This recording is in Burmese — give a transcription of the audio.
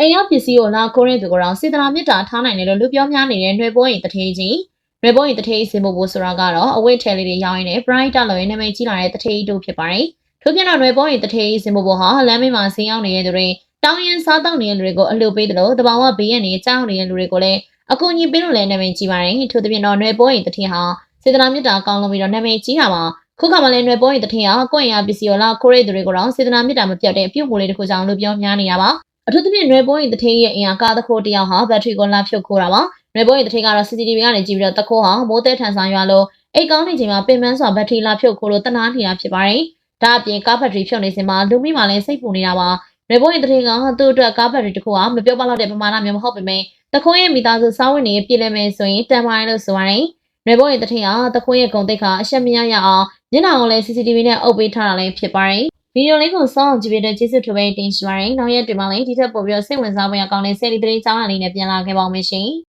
အိမ်ရောက်ပစ္စည်းကိုလာခိုးတဲ့သူကိုတော့စေတနာမေတ္တာထားနိုင်တယ်လို့လူပြောများနေတဲ့နှွေပိုးရင်တထေးကြီးနှွေပိုးရင်တထေးစင်ဖို့ဆိုတာကတော့အဝတ်ထည်လေးတွေရောင်းရင်းနဲ့ bright တလော်ရဲ့နာမည်ကြီးလာတဲ့တထေးတို့ဖြစ်ပါတယ်ထို့ပြင်တော့နှွေပိုးရင်တထေးစင်ဖို့ဟာလမ်းမေးမှာဆင်းရောက်နေတဲ့သူတွေတောင်းရင်စားတောက်နေတဲ့လူတွေကိုအလုပ်ပေးတယ်လို့တဘာဝဘေးရနေကြောက်နေတဲ့လူတွေကိုလည်းအကူအညီပေးလို့လည်းနာမည်ကြီးပါတယ်ထို့ပြင်တော့နှွေပိုးရင်တထေးဟာစေတနာမေတ္တာကောင်းလို့ပြီးတော့နာမည်ကြီးတာမှာခုခါမှလည်းနွယ်ပေါ်ရင်တထင်အောင်ကိုယ့်အင်အားပစ္စည်းရောလာခိုးရတဲ့တွေကိုတော့စေတနာမြစ်တာမပြတ်တဲ့ပြုတ်ကိုလေးတစ်ခုကြောင့်လူပြောများနေရပါ အထူးသဖြင့်ရွယ်ပေါ်ရင်တထင်းရဲ့အင်အားကားတခိုးတယောက်ဟာဘက်ထရီကိုလာဖြုတ်ခိုးတာပါရွယ်ပေါ်ရင်တထင်းကတော့ CCTV ကနေကြည့်ပြီးတော့တခိုးဟာမိုးတဲထန်ဆောင်ရွာလို့အိတ်ကောင်းနေချိန်မှာပင်ပန်းစွာဘက်ထရီလာဖြုတ်ခိုးလို့တနာနေတာဖြစ်ပါတယ်ဒါအပြင်ကားဘက်ထရီဖြုတ်နေစဉ်မှာလူမိမှလည်းစိတ်ပူနေတာပါရွယ်ပေါ်ရင်တထင်းကသူ့အတွက်ကားဘက်ထရီတခိုးဟာမပြောပါတော့တဲ့ပမာဏမျိုးမဟုတ်ပေမဲ့တခိုးရဲ့မိသားစုစားဝတ်နေရေးပြည်လဲမယ်ဆိုရင်တန်ပါတယ်လို့ဆိုပါတယ်ရွယ်ပေါ်ရင်တထင်းကတခိုးရဲ့ဂုဏ်သိက္ခာအရှက်မရရအောင်ညနာအောင်လည်း CCTV နဲ့အုပ်ပေးထားတာလည်းဖြစ်ပါတယ် ဗီဒီယိုလေးကိုစောင့်ကြည့်ပေးတဲ့ကျေးဇူးထူပဲတင်ရှိပါတယ်။နောက်ရက်တွေမှာလည်းဒီထက်ပိုပြီးတော့စိတ်ဝင်စားဖွယ်ကောင်းတဲ့ဆယ်လီသတင်းကြောင်းအရာလေးနဲ့ပြန်လာခဲ့ပါဦးမယ်ရှင်။